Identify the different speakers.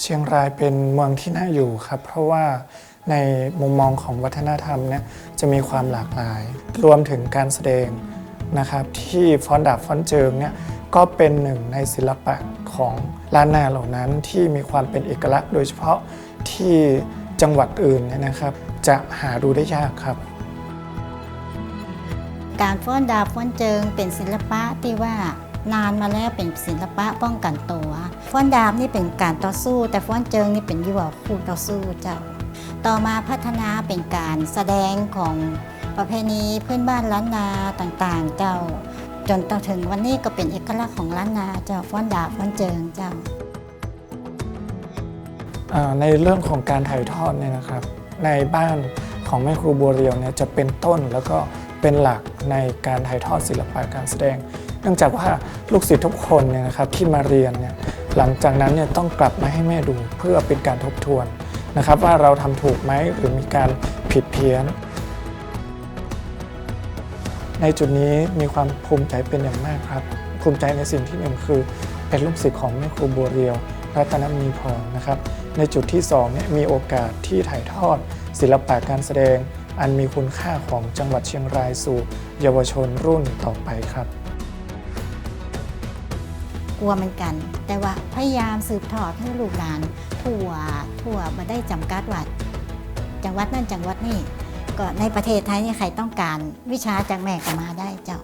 Speaker 1: เชียงรายเป็นเมืองที่น่าอยู่ครับ เพราะว่าในมุมมองของวัฒนธรรมเนี่ยจะมีความหลากหลาย รวมถึงการแสดงนะครับ ที่ฟ้อนดาบฟ้อนเจิงเนี่ยก็เป็นหนึ่งในศิลปะของล้านนาเหล่านั้นที่มีความเป็นเอกลักษณ์โดยเฉพาะที่จังหวัดอื่นเนี่ยนะครับ จะหาดูได้ยากครับ
Speaker 2: การฟ้อนดาบฟ้อนเจิงเป็นศิลปะที่ว่า นานมาแล้วเป็นศิลปะป้องกันตัวฟ้อนดาบนี่เป็นการต่อสู้ แต่ฟ้อนเจิงนี่เป็นยี่ห้อคู่ต่อสู้เจ้า ต่อมาพัฒนาเป็นการแสดงของประเพณีพื้นบ้านล้านนาต่างๆ เจ้า จนต่อถึงวันนี้ก็เป็นเอกลักษณ์ของล้านนาเจ้าฟ้อนดาบฟ้อนเจิงเจ้า
Speaker 1: ในเรื่องของการถ่ายทอดเนี่ยนะครับ ในบ้านของแม่ครูบัวเรียวเนี่ยจะเป็นต้นแล้วก็เป็นหลักในการถ่ายทอดศิลปะการแสดง เนื่องจากว่าลูกศิษย์ทุกคนเนี่ยนะครับที่มาเรียนเนี่ยหลังจากนั้นเนี่ยต้องกลับมาให้แม่ดูเพื่อเป็นการทบทวนนะครับ ว่าเราทำถูกไหมหรือมีการผิดเพี้ยน ในจุดนี้มีความภูมิใจเป็นอย่างมากครับ ภูมิใจในสิ่งที่หนึ่งคือ เป็นลูกศิษย์ของแม่ครูบัวเรียว รัตนมีพรนะครับ ในจุดที่สองเนี่ยมีโอกาสที่ถ่ายทอด ศิลปะการแสดงอันมีคุณค่าของจังหวัดเชียงรายสู่ เยาวชนรุ่นต่อไปครับ
Speaker 2: กลัวเหมือนกัน แต่ว่าพยายามสืบทอดให้ลูกหลานทั่วทั่วมาได้จำกัดวัด จังหวัดนั่นจังหวัดนี่ก็ในประเทศไทยนี่ใครต้องการวิชาจากแม่ก็มาได้เจ้า